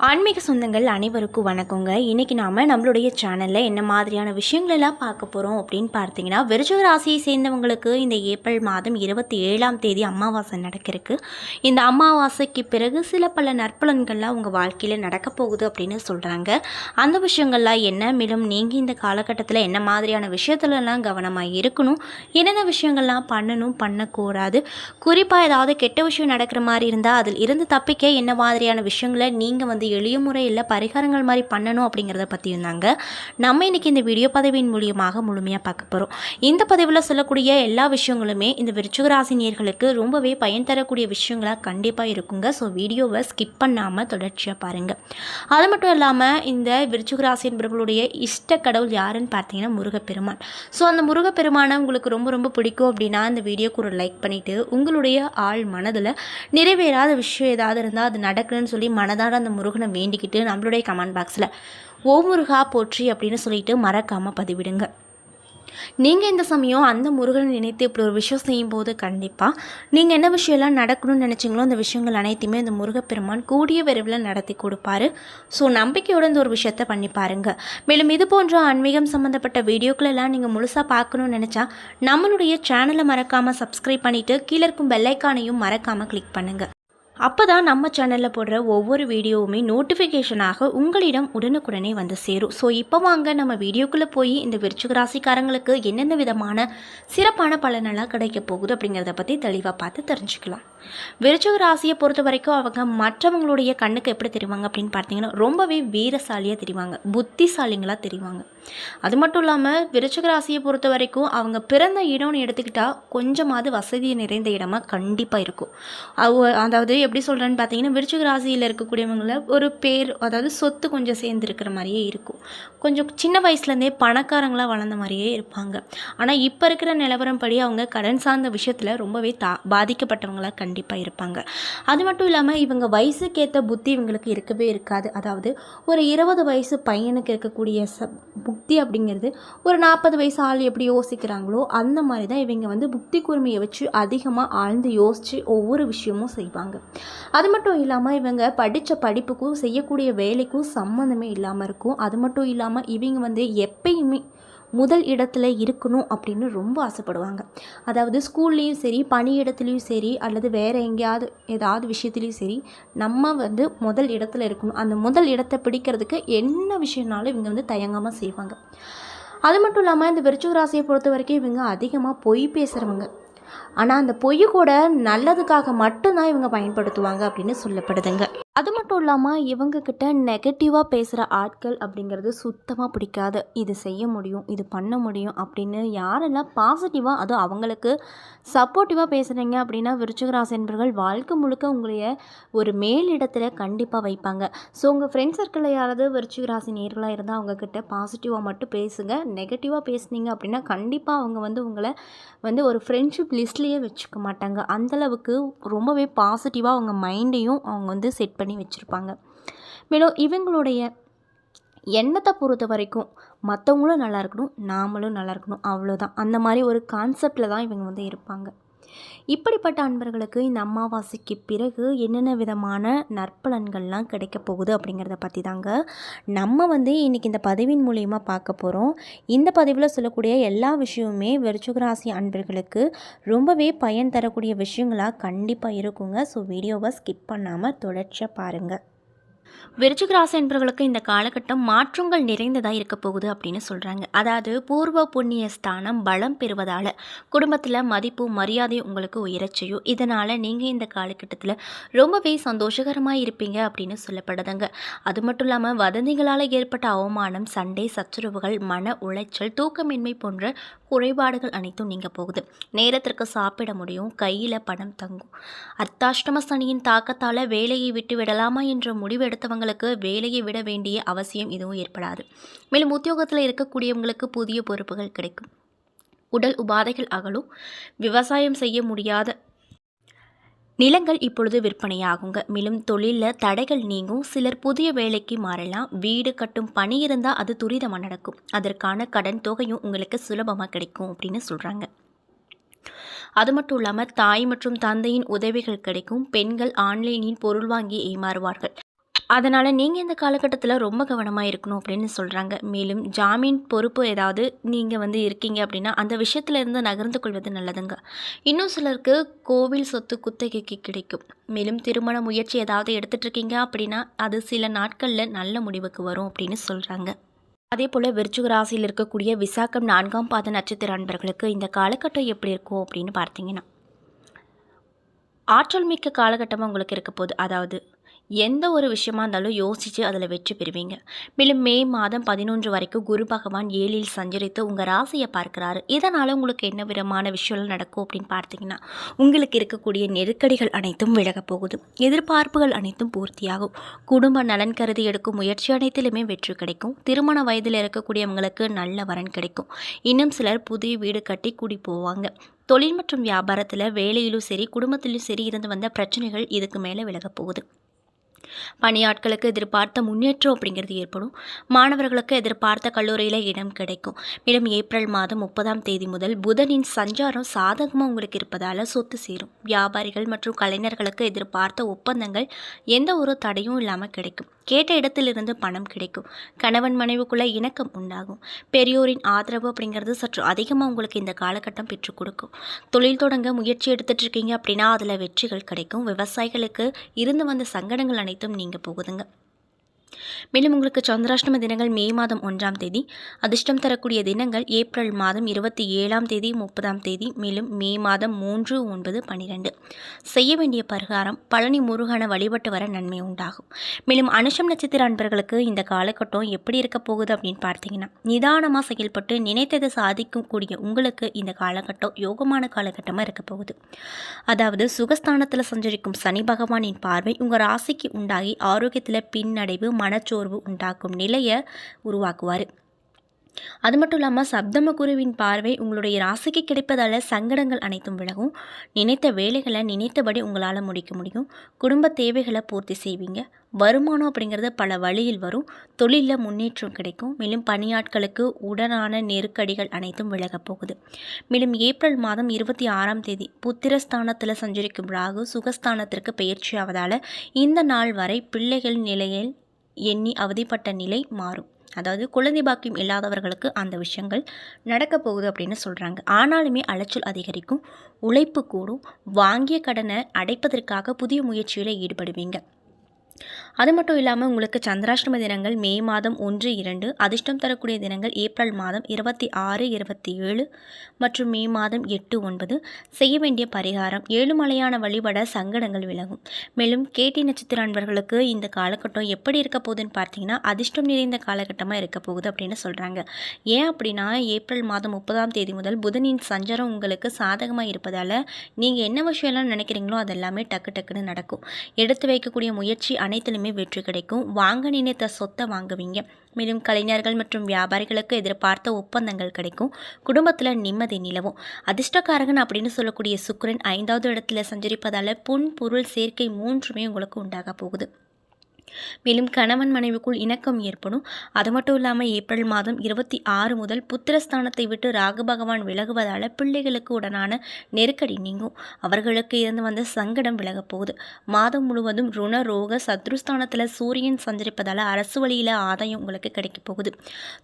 ஆன்மீக சொந்தங்கள் அனைவருக்கும் வணக்கங்க. இன்றைக்கி நாம் நம்மளுடைய சேனலில் என்ன மாதிரியான விஷயங்களெல்லாம் பார்க்க போகிறோம் அப்படின்னு பார்த்தீங்கன்னா விருச்சிக ராசியை சேர்ந்தவங்களுக்கு இந்த ஏப்ரல் மாதம் இருபத்தி ஏழாம் தேதி அமாவாசை நடக்கிறதுக்கு. இந்த அமாவாசைக்கு பிறகு சில பல நற்பலன்கள்லாம் உங்கள் வாழ்க்கையில் நடக்க போகுது அப்படின்னு சொல்கிறாங்க அந்த விஷயங்கள்லாம் என்ன? மேலும் நீங்கள் இந்த காலகட்டத்தில் என்ன மாதிரியான விஷயத்துலலாம் கவனமாக இருக்கணும்? என்னென்ன விஷயங்கள்லாம் பண்ணணும்? பண்ணக்கூடாது. குறிப்பாக ஏதாவது கெட்ட விஷயம் நடக்கிற மாதிரி இருந்தால் அதில் இருந்து தப்பிக்க என்ன மாதிரியான விஷயங்களை நீங்கள் வந்து எளிய முறையில் பரிகாரங்கள் மாதிரி பண்ணணும் அப்படிங்கிறத பற்றி இருந்தாங்க நம்ம இன்றைக்கி இந்த வீடியோ பதவியின் மூலியமாக முழுமையாக பார்க்க போகிறோம் இந்த பதவியில் சொல்லக்கூடிய எல்லா விஷயங்களுமே இந்த விருச்சகராசினியர்களுக்கு ரொம்பவே பயன் தரக்கூடிய விஷயங்களாக கண்டிப்பாக இருக்குங்க. ஸோ வீடியோவை ஸ்கிப் பண்ணாமல் தொடர்ச்சியாக பாருங்கள் அது மட்டும் இல்லாமல் இந்த விருச்சிகராசி என்பவர்களுடைய இஷ்ட கடவுள் யாருன்னு பார்த்தீங்கன்னா முருகப்பெருமான். ஸோ அந்த முருகப்பெருமானை உங்களுக்கு ரொம்ப ரொம்ப பிடிக்கும் அப்படின்னா இந்த வீடியோக்கு ஒரு லைக் பண்ணிவிட்டு உங்களுடைய ஆள் மனதில் நிறைவேறாத விஷயம் ஏதாவது இருந்தால் அது நடக்கணும்னு சொல்லி மனதார அந்த முருகன் வேண்டிக்கிட்டு நம்மளுடைய கமெண்ட் பாக்ஸில் ஓ முருகா போற்றி அப்படின்னு சொல்லிட்டு மறக்காமல் பதிவிடுங்க. நீங்கள் இந்த சமயம் அந்த முருகனை நினைத்து இப்படி ஒரு விஷயம் செய்யும்போது கண்டிப்பாக நீங்கள் என்ன விஷயம்லாம் நடக்கணும்னு நினச்சிங்களோ அந்த விஷயங்கள் அனைத்தையுமே அந்த முருகப்பெருமான் கூடிய விரைவில் நடத்தி கொடுப்பாரு. ஸோ நம்பிக்கையோட இந்த ஒரு விஷயத்த பண்ணி பாருங்கள் மேலும் இது போன்ற ஆன்மீகம் சம்மந்தப்பட்ட வீடியோக்களெல்லாம் நீங்கள் முழுசாக பார்க்கணும்னு நினச்சா நம்மளுடைய சேனலை மறக்காமல் சப்ஸ்கிரைப் பண்ணிவிட்டு கீழே இருக்கும் பெல்லைக்கானையும் மறக்காமல் கிளிக் பண்ணுங்கள் அப்போ தான் நம்ம சேனலில் போடுற ஒவ்வொரு வீடியோவுமே நோட்டிஃபிகேஷனாக உங்களிடம் உடனுக்குடனே வந்து சேரும். ஸோ இப்போ வாங்க நம்ம வீடியோக்குள்ளே போய் இந்த விருச்சிக ராசிக்காரங்களுக்கு என்னென்ன விதமான சிறப்பான பலனெல்லாம் கிடைக்க போகுது அப்படிங்கிறத பற்றி தெளிவாக பார்த்து தெரிஞ்சுக்கலாம். விருச்சக ராசியை பொறுத்த வரைக்கும் அவங்க மற்றவங்களுடைய கண்ணுக்கு எப்படி தெரிவாங்க அப்படின்னு பார்த்தீங்கன்னா ரொம்பவே வீரசாலியாக தெரிவாங்க புத்திசாலிங்களாக தெரிவாங்க. அது மட்டும் இல்லாமல் விருச்சக ராசியை பொறுத்த வரைக்கும் அவங்க பிறந்த இடம்னு எடுத்துக்கிட்டால் கொஞ்சமாவது வசதி நிறைந்த இடமா கண்டிப்பாக இருக்கும். அவ அதாவது எப்படி சொல்கிறேன்னு பார்த்தீங்கன்னா விருச்சக ராசியில் இருக்கக்கூடியவங்கள ஒரு பேர் அதாவது சொத்து கொஞ்சம் சேர்ந்துருக்கிற மாதிரியே இருக்கும். கொஞ்சம் சின்ன வயசுலேருந்தே பணக்காரங்களாக வளர்ந்த மாதிரியே இருப்பாங்க. ஆனால் இப்போ இருக்கிற நிலவரம் படி அவங்க கடன் சார்ந்த விஷயத்தில் ரொம்பவே தா பாதிக்கப்பட்டவங்களாக கண்டிப்பாக இருப்பாங்க. அது மட்டும் இல்லாமல் இவங்க வயசுக்கேற்ற புத்தி இவங்களுக்கு இருக்கவே இருக்காது. அதாவது ஒரு இருபது வயசு பையனுக்கு இருக்கக்கூடிய ச புத்தி அப்படிங்கிறது ஒரு நாற்பது வயசு ஆள் எப்படி யோசிக்கிறாங்களோ அந்த மாதிரி தான் இவங்க வந்து புத்தி கூர்மையை வச்சு அதிகமாக ஆழ்ந்து யோசித்து ஒவ்வொரு விஷயமும் செய்வாங்க. அது மட்டும் இல்லாமல் இவங்க படித்த படிப்புக்கும் செய்யக்கூடிய வேலைக்கும் சம்மந்தமே இல்லாமல் இருக்கும். அது மட்டும் இல்லாமல் இவங்க வந்து எப்பயுமே முதல் இடத்துல இருக்கணும் அப்படின்னு ரொம்ப ஆசைப்படுவாங்க. அதாவது ஸ்கூல்லேயும் சரி பணியிடத்துலேயும் சரி அல்லது வேறு எங்கேயாவது ஏதாவது விஷயத்துலேயும் சரி நம்ம வந்து முதல் இடத்துல இருக்கணும். அந்த முதல் இடத்தை பிடிக்கிறதுக்கு என்ன விஷயம்னாலும் இவங்க வந்து தயங்காமல் செய்வாங்க. அது மட்டும் இல்லாமல் இந்த விருச்சிக ராசியை பொறுத்த வரைக்கும் இவங்க அதிகமாக பொய் பேசுகிறவங்க ஆனால் அந்த பொய் கூட நல்லதுக்காக மட்டும்தான் இவங்க பயன்படுத்துவாங்க அப்படின்னு சொல்லப்படுதுங்க. அது மட்டும் இல்லாமல் இவங்கக்கிட்ட நெகட்டிவாக பேசுகிற ஆட்கள் அப்படிங்கிறது சுத்தமாக பிடிக்காது. இது செய்ய முடியும் இது பண்ண முடியும் அப்படின்னு யாரெல்லாம் பாசிட்டிவாக அதுவும் அவங்களுக்கு சப்போர்ட்டிவாக பேசுகிறீங்க அப்படின்னா விருச்சிகராசி என்பர்கள் வாழ்க்கை முழுக்க உங்களைய ஒரு மேல் கண்டிப்பாக வைப்பாங்க. ஸோ உங்கள் ஃப்ரெண்ட் சர்க்கிளில் யாராவது விருச்சிகராசி நேர்களாக இருந்தால் அவங்கக்கிட்ட பாசிட்டிவாக மட்டும் பேசுங்க. நெகட்டிவாக பேசுனீங்க அப்படின்னா கண்டிப்பாக அவங்க வந்து உங்களை வந்து ஒரு ஃப்ரெண்ட்ஷிப் லிஸ்ட்லேயே வச்சுக்க மாட்டாங்க. அந்தளவுக்கு ரொம்பவே பாசிட்டிவாக அவங்க மைண்டையும் அவங்க வந்து செட் பண்ணி பண்ணி வச்சுருப்பாங்க. மேலும் இவங்களுடைய எண்ணத்தை பொறுத்த வரைக்கும் மற்றவங்களும் நல்லா இருக்கணும் நாமளும் நல்லா இருக்கணும் அவ்வளோதான் அந்த மாதிரி ஒரு கான்செப்டில் தான் இவங்க வந்து இருப்பாங்க. இப்படிப்பட்ட அன்பர்களுக்கு இந்த அமாவாசைக்கு பிறகு என்னென்ன விதமான நற்பலன்கள்லாம் கிடைக்க போகுது அப்படிங்கிறத பற்றி தாங்க நம்ம வந்து இன்றைக்கி இந்த பதிவின் மூலியமாக பார்க்க போகிறோம் இந்த பதிவில் சொல்லக்கூடிய எல்லா விஷயமுமே விருச்சுகராசி அன்பர்களுக்கு ரொம்பவே பயன் தரக்கூடிய விஷயங்களாக கண்டிப்பாக இருக்குங்க. ஸோ வீடியோவை ஸ்கிப் பண்ணாமல் தொடர்ச்சியாக பாருங்கள் விருச்சிகராசி என்பவர்களுக்கு இந்த காலகட்டம் மாற்றங்கள் நிறைந்ததாக இருக்க போகுது அப்படின்னு சொல்கிறாங்க அதாவது பூர்வ புண்ணிய ஸ்தானம் பலம் பெறுவதால் குடும்பத்தில் மதிப்பு மரியாதை உங்களுக்கு உயரச் செய்யும். இதனால் நீங்கள் இந்த காலகட்டத்தில் ரொம்பவே சந்தோஷகரமாக இருப்பீங்க அப்படின்னு சொல்லப்படுதுங்க. அது மட்டும் இல்லாமல் வதந்திகளால் ஏற்பட்ட அவமானம் சண்டை சச்சுரவுகள் மன உளைச்சல் தூக்கமின்மை போன்ற குறைபாடுகள் அனைத்தும் நீங்க போகுது. நேரத்திற்கு சாப்பிட முடியும் கையில் பணம் தங்கும். அர்த்தாஷ்டம சனியின் தாக்கத்தால் வேலையை விட்டு விடலாமா என்ற முடிவெடு அடுத்தவங்களுக்கு வேலையை விட வேண்டிய அவசியம் எதுவும் ஏற்படாது. மேலும் உத்தியோகத்தில் இருக்கக்கூடியவங்களுக்கு புதிய பொறுப்புகள் கிடைக்கும். உடல் உபாதைகள் அகலும். விவசாயம் செய்ய முடியாத நிலங்கள் இப்பொழுது விற்பனையாகுங்க. மேலும் தொழிலில் தடைகள் நீங்கும். சிலர் புதிய வேலைக்கு மாறலாம். வீடு கட்டும் பணி இருந்தால் அது துரிதமாக நடக்கும். அதற்கான கடன் தொகையும் உங்களுக்கு சுலபமாக கிடைக்கும் அப்படின்னு சொல்கிறாங்க அது மட்டும் இல்லாமல் தாய் மற்றும் தந்தையின் உதவிகள் கிடைக்கும். பெண்கள் ஆன்லைனில் பொருள் வாங்கி ஏமாறுவார்கள். அதனால் நீங்கள் இந்த காலகட்டத்தில் ரொம்ப கவனமாக இருக்கணும் அப்படின்னு சொல்கிறாங்க மேலும் ஜாமீன் பொறுப்பு ஏதாவது நீங்கள் வந்து இருக்கீங்க அப்படின்னா அந்த விஷயத்துலேருந்து நகர்ந்து கொள்வது நல்லதுங்க. இன்னும் சிலருக்கு கோவில் சொத்து குத்தகைக்கு கிடைக்கும். மேலும் திருமண முயற்சி ஏதாவது எடுத்துகிட்ருக்கீங்க அப்படின்னா அது சில நாட்களில் நல்ல முடிவுக்கு வரும் அப்படின்னு சொல்கிறாங்க அதே போல் விருச்சிக ராசியில் இருக்கக்கூடிய விசாக்கம் நான்காம் பாத நட்சத்திர அன்பர்களுக்கு இந்த காலகட்டம் எப்படி இருக்கும் அப்படின்னு பார்த்தீங்கன்னா ஆற்றல் மிக்க காலகட்டமாக உங்களுக்கு இருக்க போகுது. அதாவது எந்த ஒரு விஷயமா இருந்தாலும் யோசித்து அதில் வெற்றி பெறுவீங்க. மேலும் மே மாதம் பதினொன்று வரைக்கும் குரு பகவான் ஏழில் சஞ்சரித்து உங்கள் ராசியை பார்க்குறாரு. இதனால் உங்களுக்கு என்ன விதமான விஷயங்கள் நடக்கும் அப்படின்னு பார்த்தீங்கன்னா உங்களுக்கு இருக்கக்கூடிய நெருக்கடிகள் அனைத்தும் விலகப் போகுது. எதிர்பார்ப்புகள் அனைத்தும் பூர்த்தியாகும். குடும்ப நலன் கருதி எடுக்கும் முயற்சி அனைத்திலுமே வெற்றி கிடைக்கும். திருமண வயதில் இருக்கக்கூடியவங்களுக்கு நல்ல வரன் கிடைக்கும். இன்னும் சிலர் புதிய வீடு கட்டி கூடி போவாங்க. தொழில் மற்றும் வியாபாரத்தில் வேலையிலும் சரி குடும்பத்திலும் சரி இருந்து வந்த பிரச்சனைகள் இதுக்கு மேலே விலகப் போகுது. பணியாட்களுக்கு எதிர்பார்த்த முன்னேற்றம் அப்படிங்கிறது ஏற்படும். மாணவர்களுக்கு எதிர்பார்த்த கல்லூரியில் இடம் கிடைக்கும். மேலும் ஏப்ரல் மாதம் முப்பதாம் தேதி முதல் புதனின் சஞ்சாரம் சாதகமாக உங்களுக்கு இருப்பதால் சொத்து சேரும். வியாபாரிகள் மற்றும் கலைஞர்களுக்கு எதிர்பார்த்த ஒப்பந்தங்கள் எந்த ஒரு தடையும் இல்லாமல் கிடைக்கும். கேட்ட இடத்திலிருந்து பணம் கிடைக்கும். கணவன் மனைவிக்குள்ள இணக்கம் உண்டாகும். பெரியோரின் ஆதரவு அப்படிங்கிறது சற்று அதிகமாக உங்களுக்கு இந்த காலகட்டம் பெற்றுக் கொடுக்கும். தொழில் தொடங்க முயற்சி எடுத்துட்டு இருக்கீங்க அப்படின்னா அதில் வெற்றிகள் கிடைக்கும். விவசாயிகளுக்கு இருந்து வந்த சங்கடங்கள் அனைத்தும் நீங்கள் போகுதுங்க. மேலும் உங்களுக்கு சந்திராஷ்டம தினங்கள் மே மாதம் ஒன்றாம் தேதி. அதிர்ஷ்டம் தரக்கூடிய தினங்கள் ஏப்ரல் மாதம் இருபத்தி ஏழாம் தேதி முப்பதாம் தேதி மேலும் மே மாதம் மூன்று ஒன்பது பன்னிரெண்டு செய்ய வேண்டிய பரிகாரம் பழனி முருகனை வழிபட்டு வர நன்மை உண்டாகும். மேலும் அனுஷம் நட்சத்திர அன்பர்களுக்கு இந்த காலகட்டம் எப்படி இருக்க போகுது அப்படின்னு பார்த்தீங்கன்னா நிதானமாக செயல்பட்டு நினைத்ததை சாதிக்கும் கூடிய உங்களுக்கு இந்த காலகட்டம் யோகமான காலகட்டமாக இருக்க போகுது. அதாவது சுகஸ்தானத்தில் சஞ்சரிக்கும் சனி பகவானின் பார்வை உங்கள் ராசிக்கு உண்டாகி ஆரோக்கியத்தில் பின்னடைவு மனச்சோர்வு உண்டாக்கும் நிலையை உருவாக்குவார். அது மட்டும் இல்லாமல் சப்தம குருவின் பார்வை உங்களுடைய ராசிக்கு கிடைப்பதால் சங்கடங்கள் அனைத்தும் விலகும். நினைத்த வேலைகளை நினைத்தபடி உங்களால் முடிக்க முடியும். குடும்ப தேவைகளை பூர்த்தி செய்வீங்க. வருமானம் அப்படிங்கிறது பல வழியில் வரும். தொழிலில் முன்னேற்றம் கிடைக்கும். மேலும் பணியாட்களுக்கு உடனான நெருக்கடிகள் அனைத்தும் விலகப் போகுது. மேலும் ஏப்ரல் மாதம் இருபத்தி ஆறாம் தேதி புத்திரஸ்தானத்தில் சஞ்சரிக்கும் ராகு சுகஸ்தானத்திற்கு பயிற்சி ஆவதால் இந்த நாள் வரை பிள்ளைகள் நிலையில் எண்ணி அவதிப்பட்ட நிலை மாறும். அதாவது குழந்தை பாக்கியம் இல்லாதவர்களுக்கு அந்த விஷயங்கள் நடக்க போகுது அப்படின்னு சொல்கிறாங்க ஆனாலுமே அலைச்சல் அதிகரிக்கும். உழைப்பு கூடும். வாங்கிய கடனை அடைப்பதற்காக புதிய முயற்சியில் ஈடுபடுவீங்க. அது மட்டும் இல்லாமல் உங்களுக்கு சந்திராஷ்டம தினங்கள் மே மாதம் ஒன்று இரண்டு அதிர்ஷ்டம் தரக்கூடிய தினங்கள் ஏப்ரல் மாதம் இருபத்தி ஆறு இருபத்தி ஏழு மற்றும் மே மாதம் எட்டு ஒன்பது. செய்ய வேண்டிய பரிகாரம் ஏழுமலையான வழிபட சங்கடங்கள் விலகும். மேலும் கேட்டி நட்சத்திர அன்பர்களுக்கு இந்த காலகட்டம் எப்படி இருக்க போகுதுன்னு பார்த்தீங்கன்னா அதிர்ஷ்டம் நிறைந்த காலகட்டமாக இருக்க போகுது அப்படின்னு சொல்கிறாங்க ஏன் அப்படின்னா ஏப்ரல் மாதம் முப்பதாம் தேதி முதல் புதனின் சஞ்சாரம் உங்களுக்கு சாதகமாக இருப்பதால் நீங்கள் என்ன விஷயம்லாம் நினைக்கிறீங்களோ அதெல்லாமே டக்கு டக்குன்னு நடக்கும். எடுத்து வைக்கக்கூடிய முயற்சி அனைத்திலுமே வெற்றி கிடைக்கும். வாங்க நினைத்த சொத்தை வாங்குவீங்க. மேலும் கலைஞர்கள் மற்றும் வியாபாரிகளுக்கு எதிர்பார்த்த ஒப்பந்தங்கள் கிடைக்கும். குடும்பத்தில் நிம்மதி நிலவும். அதிர்ஷ்டக்காரகன் அப்படின்னு சொல்லக்கூடிய சுக்கரன் ஐந்தாவது இடத்துல சஞ்சரிப்பதால் புன் பொருள் சேர்க்கை மூன்றுமே உங்களுக்கு உண்டாக போகுது. மேலும் கணவன் மனைவிக்குள் இணக்கம் ஏற்படும். அது மட்டும் இல்லாமல் ஏப்ரல் மாதம் இருபத்தி ஆறு முதல் புத்திரஸ்தானத்தை விட்டு ராகு பகவான் விலகுவதால் பிள்ளைகளுக்கு உடனான நெருக்கடி நீங்கும். அவர்களுக்கு இருந்து வந்த சங்கடம் விலகப் போகுது. மாதம் முழுவதும் ருண ரோக சத்ருஸ்தானத்தில் சூரியன் சஞ்சரிப்பதால் அரசு வழியில் ஆதாயம் உங்களுக்கு கிடைக்கப் போகுது.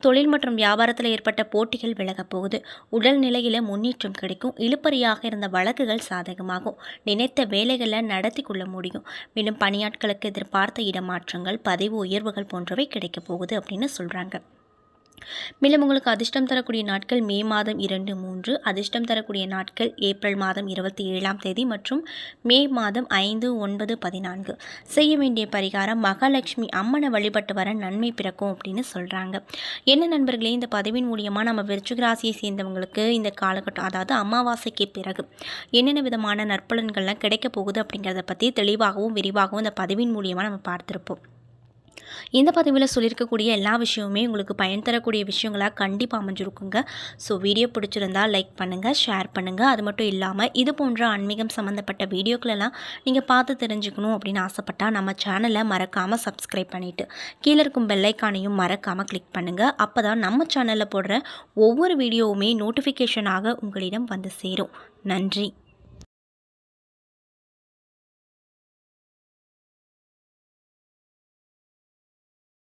தொழில் மற்றும் வியாபாரத்தில் ஏற்பட்ட போட்டிகள் விலகப் போகுது. உடல் நிலையில் முன்னேற்றம் கிடைக்கும். இழுப்பறியாக இருந்த வழக்குகள் சாதகமாகும். நினைத்த வேலைகளை நடத்தி கொள்ள முடியும். மேலும் பணியாட்களுக்கு எதிர்பார்த்த இடமாக மாற்றங்கள் பதவி உயர்வுகள் போன்றவை கிடைக்கப் போகுது அப்படின்னு சொல்கிறாங்க மேலும் உங்களுக்கு அதிர்ஷ்டம் தரக்கூடிய நாட்கள் மே மாதம் இரண்டு மூன்று. அதிர்ஷ்டம் தரக்கூடிய நாட்கள் ஏப்ரல் மாதம் இருபத்தி ஏழாம் தேதி மற்றும் மே மாதம் ஐந்து ஒன்பது பதினான்கு. செய்ய வேண்டிய பரிகாரம் மகாலட்சுமி அம்மனை வழிபட்டு வர நன்மை பிறக்கும் அப்படின்னு சொல்கிறாங்க என்ன நண்பர்களே இந்த பதவியின் மூலியமாக நம்ம விருச்சிக ராசியை சேர்ந்தவங்களுக்கு இந்த காலகட்டம் அதாவது அமாவாசைக்கு பிறகு என்னென்ன விதமான நற்பலன்கள்லாம் கிடைக்க போகுது அப்படிங்கிறத பற்றி தெளிவாகவும் விரிவாகவும் இந்த பதவியின் மூலியமாக நம்ம பார்த்துருப்போம். இந்த பதிவில் சொல்லியிருக்கக்கூடிய எல்லா விஷயமுமே உங்களுக்கு பயன் தரக்கூடிய விஷயங்களாக கண்டிப்பாக அமைஞ்சிருக்குங்க. ஸோ வீடியோ பிடிச்சிருந்தா லைக் பண்ணுங்கள் ஷேர் பண்ணுங்கள் அது மட்டும் இல்லாமல் இது போன்ற ஆன்மீகம் சம்மந்தப்பட்ட வீடியோக்களெல்லாம் நீங்கள் பார்த்து தெரிஞ்சுக்கணும் அப்படின்னு ஆசைப்பட்டால் நம்ம சேனலை மறக்காமல் சப்ஸ்கிரைப் பண்ணிவிட்டு கீழே இருக்கும் பெல்லைக்கானையும் மறக்காமல் கிளிக் பண்ணுங்கள் அப்போ தான் நம்ம சேனலில் போடுற ஒவ்வொரு வீடியோவுமே நோட்டிஃபிகேஷனாக உங்களிடம் வந்து சேரும். நன்றி.